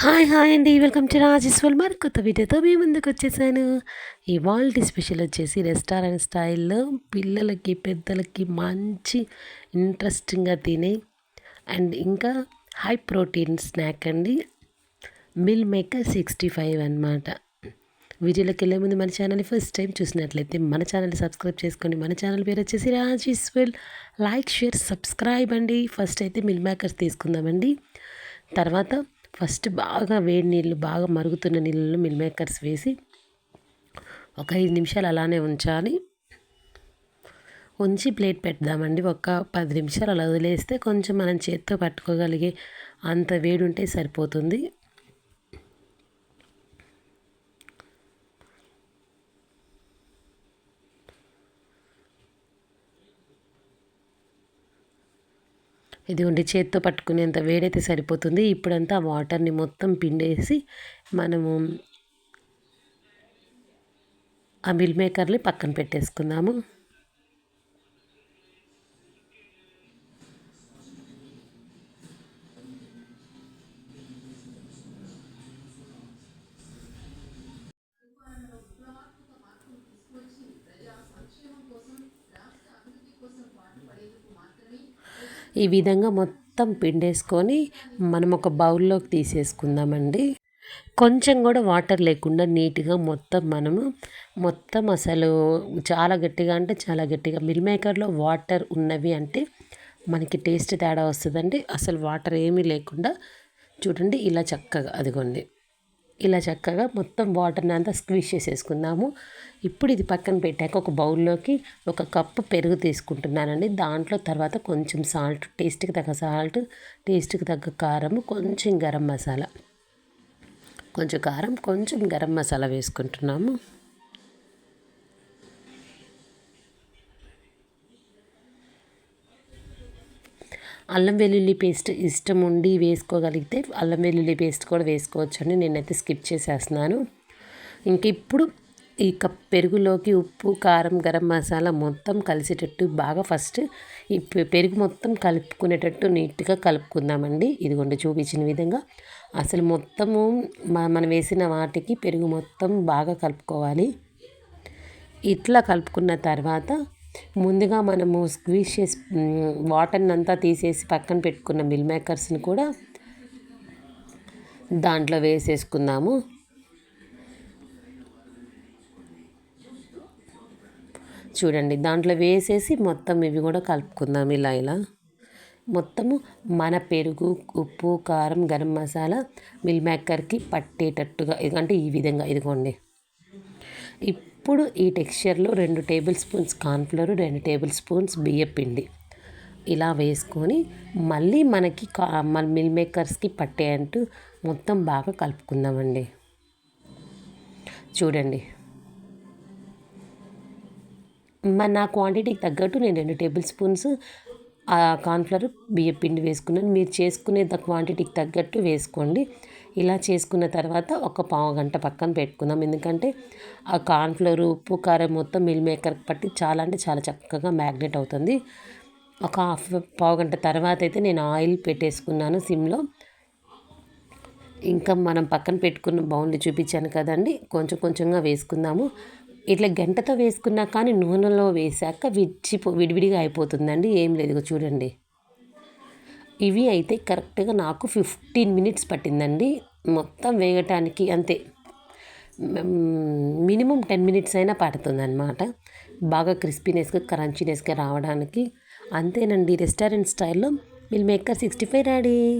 Hi hi అండి. Welcome to రాజేశ్వల్ మరి కొత్త వీడియోతో మీ ముందుకు వచ్చేసాను. ఇవాళ స్పెషల్ వచ్చేసి రెస్టారెంట్ స్టైల్లో పిల్లలకి పెద్దలకి మంచి ఇంట్రెస్టింగ్గా తినే అండ్ ఇంకా హై ప్రోటీన్ స్నాక్ అండి. మిల్ మేకర్ సిక్స్టీ ఫైవ్ అనమాట వీడియోలోకి వెళ్ళే ముందు మన ఛానల్ ఫస్ట్ టైం చూసినట్లయితే మన ఛానల్ సబ్స్క్రైబ్ చేసుకోండి. మన ఛానల్ పేరు వచ్చేసి రాజేశ్వల్ లైక్ షేర్ సబ్స్క్రైబ్ అండి. ఫస్ట్ అయితే మిల్ మేకర్స్ తీసుకుందామండి. తర్వాత ఫస్ట్ బాగా వేడి నీళ్ళు బాగా మరుగుతున్న నీళ్ళలో మిల్ మేకర్స్ వేసి ఒక ఐదు నిమిషాలు అలానే ఉంచాలి. ఉంచి ప్లేట్ పెడదామండి. ఒక పది నిమిషాలు అలా వదిలేస్తే కొంచెం మనం చేత్తో పట్టుకోగలిగే అంత వేడి ఉంటే సరిపోతుంది. ఇదిగోండి చేత్తో పట్టుకునేంత వేడైతే సరిపోతుంది. ఇప్పుడంతా ఆ వాటర్ని మొత్తం పిండేసి మనము ఆ మిల్ మేకర్ని పక్కన పెట్టేసుకుందాము. ఈ విధంగా మొత్తం పిండేసుకొని మనం ఒక బౌల్లోకి తీసేసుకుందామండి. కొంచెం కూడా వాటర్ లేకుండా నీట్గా మొత్తం మనము మొత్తం అసలు చాలా గట్టిగా అంటే చాలా గట్టిగా మిల్ మేకర్లో వాటర్ ఉన్నవి అంటే మనకి టేస్ట్ తేడా వస్తుందండి. అసలు వాటర్ ఏమీ లేకుండా చూడండి ఇలా చక్కగా అదిగోండి. ఇలా చక్కగా మొత్తం వాటర్ని అంతా స్క్వీజ్ చేసేసుకుందాము. ఇప్పుడు ఇది పక్కన పెట్టాక ఒక బౌల్లోకి ఒక కప్పు పెరుగు తీసుకుంటున్నానండి. దాంట్లో తర్వాత కొంచెం సాల్ట్ టేస్ట్కి తగ్గ సాల్ట్ టేస్ట్కి తగ్గ కారం కొంచెం గరం మసాలా. కొంచెం కారం కొంచెం గరం మసాలా వేసుకుంటున్నాము. అల్లం వెల్లుల్లి పేస్ట్ ఇష్టం ఉండి వేసుకోగలిగితే అల్లం వెల్లుల్లి పేస్ట్ కూడా వేసుకోవచ్చు అండి నేనైతే స్కిప్ చేసేస్తున్నాను. ఇంక ఇప్పుడు ఈ కప్ పెరుగులోకి ఉప్పు కారం గరం మసాలా మొత్తం కలిసేటట్టు బాగా ఫస్ట్ ఈ పెరుగు మొత్తం కలుపుకునేటట్టు నీట్గా కలుపుకుందామండి. ఇదిగోండి చూపించిన విధంగా. అసలు మొత్తము మనం వేసిన వాటికి పెరుగు మొత్తం బాగా కలుపుకోవాలి. ఇట్లా కలుపుకున్న తర్వాత ముందుగా మనము స్క్వీజ్ చేసి వాటర్ని అంతా తీసేసి పక్కన పెట్టుకున్న మిల్ మేకర్స్ని కూడా దాంట్లో వేసేసుకుందాము. చూడండి దాంట్లో వేసేసి మొత్తం ఇవి కూడా కలుపుకుందాం ఇలా ఇలా. మొత్తము మన పెరుగు ఉప్పు కారం గరం మసాలా మిల్ మేకర్కి పట్టేటట్టుగా అంటే ఈ విధంగా ఇదిగోండి. ఇప్పుడు ఈ టెక్స్చర్లో రెండు టేబుల్ స్పూన్స్ కార్న్ఫ్లోర్ రెండు టేబుల్ స్పూన్స్ బియ్యపిండి ఇలా వేసుకొని మళ్ళీ మనకి మన మిల్ మేకర్స్కి పట్టే అంటూ మొత్తం బాగా కలుపుకుందామండి. చూడండి. మన నా క్వాంటిటీకి తగ్గట్టు నేను రెండు టేబుల్ స్పూన్స్ కార్న్ఫ్లవర్ బియ్యపిండి వేసుకున్నాను. మీరు చేసుకునే క్వాంటిటీకి తగ్గట్టు వేసుకోండి. ఇలా చేసుకున్న తర్వాత ఒక పావు గంట పక్కన పెట్టుకుందాం. ఎందుకంటే ఆ కార్న్ఫ్లోర్ ఉప్పు కారం మొత్తం మిల్ మేకర్ పట్టి చాలా అంటే చాలా చక్కగా మ్యాగ్నెట్ అవుతుంది. ఒక హాఫ్ పావు గంట తర్వాత అయితే నేను ఆయిల్ పెట్టేసుకున్నాను సిమ్లో. ఇంకా మనం పక్కన పెట్టుకున్న బౌండ్ని చూపించాను కదండి. కొంచెం కొంచెంగా వేసుకుందాము. ఇట్లా గంటతో వేసుకున్నా కానీ నూనెలో వేసాక విడిచిపో విడివిడిగా అయిపోతుందండి. ఏం లేదు చూడండి. ఇవి అయితే కరెక్ట్గా నాకు ఫిఫ్టీన్ మినిట్స్ పట్టిందండి. మొత్తం వేగటానికి అంతే. మినిమం టెన్ మినిట్స్ అయినా పడుతుందన్నమాట. బాగా క్రిస్పీనెస్గా క్రంచీనెస్గా రావడానికి. అంతేనండి రెస్టారెంట్ స్టైల్లో meal maker sixty five ready.